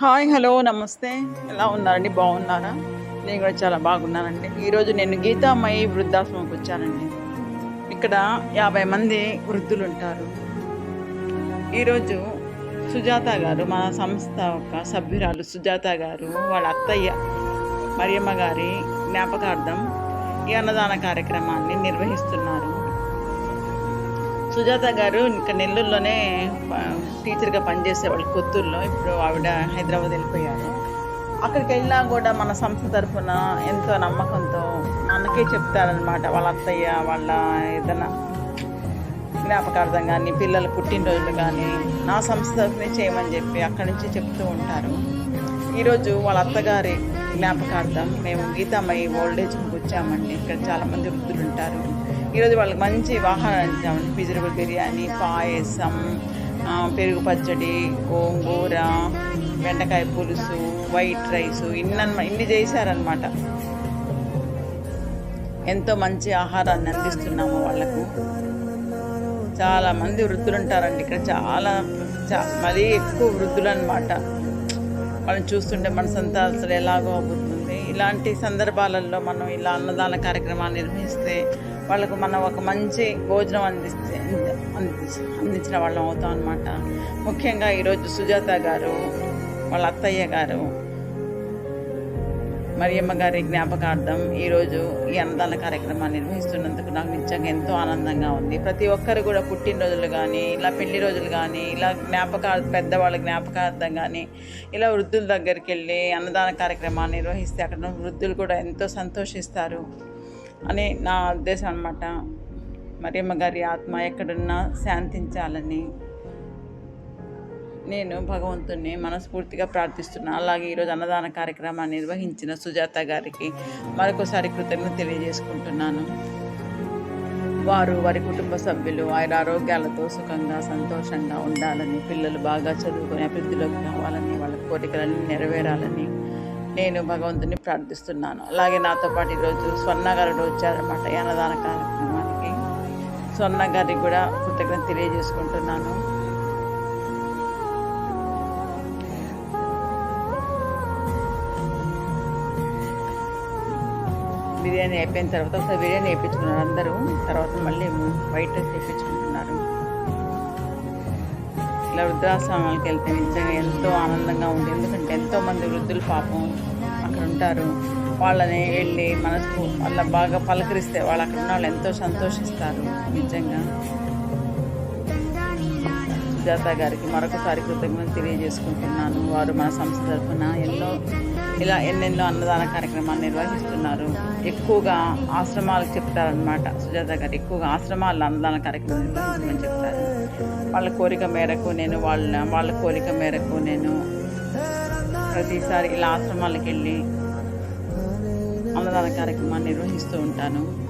Hi hello నమస్తే. ఎలా ఉన్నారండి? బాగున్నారా? నేను కూడా చాలా బాగున్నానండి. ఈరోజు నేను గీతామయి వృద్ధాశ్రమంకి వచ్చానండి. ఇక్కడ యాభై మంది వృద్ధులు ఉంటారు ఈరోజు సుజాత గారు మన సంస్థ ఒక సభ్యురాలు సుజాత గారు వాళ్ళ అత్తయ్య మరియమ్మ గారి జ్ఞాపకార్థం ఈ అన్నదాన కార్యక్రమాన్ని నిర్వహిస్తున్నారు. సుజాత గారు ఇంకా నెల్లూరులోనే టీచర్గా పనిచేసేవాళ్ళు కొత్తూరులో. ఇప్పుడు ఆవిడ హైదరాబాద్ వెళ్ళిపోయారు. అక్కడికి వెళ్ళినా కూడా మన సంస్థ తరఫున ఎంతో నమ్మకంతో మనకే చెప్తారనమాట వాళ్ళ అత్తయ్య వాళ్ళ ఏదైనా జ్ఞాపకార్థం కానీ పిల్లల పుట్టినరోజులు కానీ నా సంస్థ తరఫునే చేయమని చెప్పి అక్కడి నుంచి చెప్తూ ఉంటారు. ఈరోజు వాళ్ళ అత్తగారి జ్ఞాపకార్థం మేము గీతామయ్యి ఓల్డేజ్కి వచ్చామండి. ఇక్కడ చాలామంది వృద్ధులు ఉంటారు. ఈరోజు వాళ్ళకి మంచి వాహనాలు అందించామండి వెజిటబుల్ బిర్యానీ పాయసం పెరుగు పచ్చడి గోంగూర బెండకాయ పులుసు వైట్ రైస్ ఇన్న ఇన్ని చేశారనమాట ఎంతో మంచి ఆహారాన్ని అందిస్తున్నాము వాళ్ళకు. చాలా మంది వృద్ధులు ఉంటారండి ఇక్కడ. చాలా చా- మరీ ఎక్కువ వృద్ధులు అనమాట వాళ్ళని చూస్తుంటే మన సంతా అసలు ఎలాగో అవుతుంది ఇలాంటి సందర్భాలలో మనం ఇలా అన్నదాన కార్యక్రమాలు నిర్వహిస్తే వాళ్ళకు మనం ఒక మంచి భోజనం అందిస్తే అందించిన వాళ్ళం అవుతాం అనమాట ముఖ్యంగా ఈరోజు సుజాత గారు వాళ్ళ అత్తయ్య గారు మరియమ్మ గారి జ్ఞాపకార్థం ఈరోజు ఈ అన్నదాన కార్యక్రమాన్ని నిర్వహిస్తున్నందుకు నాకు నిజంగా ఎంతో ఆనందంగా ఉంది. ప్రతి ఒక్కరు కూడా పుట్టినరోజులు కానీ ఇలా పెళ్ళి రోజులు కానీ ఇలా జ్ఞాపకార్థ పెద్దవాళ్ళ జ్ఞాపకార్థం కానీ ఇలా వృద్ధుల దగ్గరికి వెళ్ళి అన్నదాన కార్యక్రమాన్ని నిర్వహిస్తే అక్కడ వృద్ధులు కూడా ఎంతో సంతోషిస్తారు అని నా ఉద్దేశం అనమాట మరియమ్మ గారి ఆత్మ ఎక్కడున్నా శాంతించాలని నేను భగవంతుణ్ణి మనస్ఫూర్తిగా ప్రార్థిస్తున్నాను అలాగే ఈరోజు అన్నదాన కార్యక్రమాన్ని నిర్వహించిన సుజాత గారికి మరొకసారి కృతజ్ఞత తెలియజేసుకుంటున్నాను. వారు వారి కుటుంబ సభ్యులు ఆయన ఆరోగ్యాలతో సుఖంగా సంతోషంగా ఉండాలని పిల్లలు బాగా చదువుకొని అభివృద్ధిలోకి రావాలని వాళ్ళ కోరికలన్నీ నెరవేరాలని నేను భగవంతుని ప్రార్థిస్తున్నాను. అలాగే నాతో పాటు ఈరోజు స్వర్ణ గారు వచ్చారన్నమాట ఈ అన్నదాన కార్యక్రమానికి. స్వర్ణ గారికి కూడా కృతజ్ఞత తెలియజేసుకుంటున్నాను. బిర్యానీ అయిపోయిన తర్వాత ఒకసారి బిర్యానీ వేయించుకున్నారు అందరూ. తర్వాత మళ్ళీ వైట్ రైస్ వేయించుకుంటున్నారు. ఇలా వృద్ధాశ్రమాలకు వెళ్తే నిజంగా ఎంతో ఆనందంగా ఉంది ఎందుకంటే ఎంతోమంది వృద్ధులు పాపం అక్కడ ఉంటారు. వాళ్ళని వెళ్ళి మనసు వాళ్ళ బాగా పలకరిస్తే వాళ్ళు అక్కడ ఉన్న వాళ్ళు ఎంతో సంతోషిస్తారు. నిజంగా. సుజాత గారికి మరొకసారి కృతజ్ఞతలు తెలియజేసుకుంటున్నాను. వారు మన సంస్థ తరఫున ఎన్నో ఇలా ఎన్నెన్నో అన్నదాన కార్యక్రమాలు నిర్వహిస్తున్నారు. ఎక్కువగా ఆశ్రమాలకు చెప్తారనమాట సుజాత గారు ఎక్కువగా ఆశ్రమాల్లో అన్నదాన కార్యక్రమం నిర్వహించమని చెప్తారు. వాళ్ళ కోరిక మేరకు నేను వాళ్ళ వాళ్ళ కోరిక మేరకు నేను ప్రతిసారి ఇలా ఆశ్రమాలకు వెళ్ళి అన్నదాన కార్యక్రమాన్ని నిర్వహిస్తూ ఉంటాను.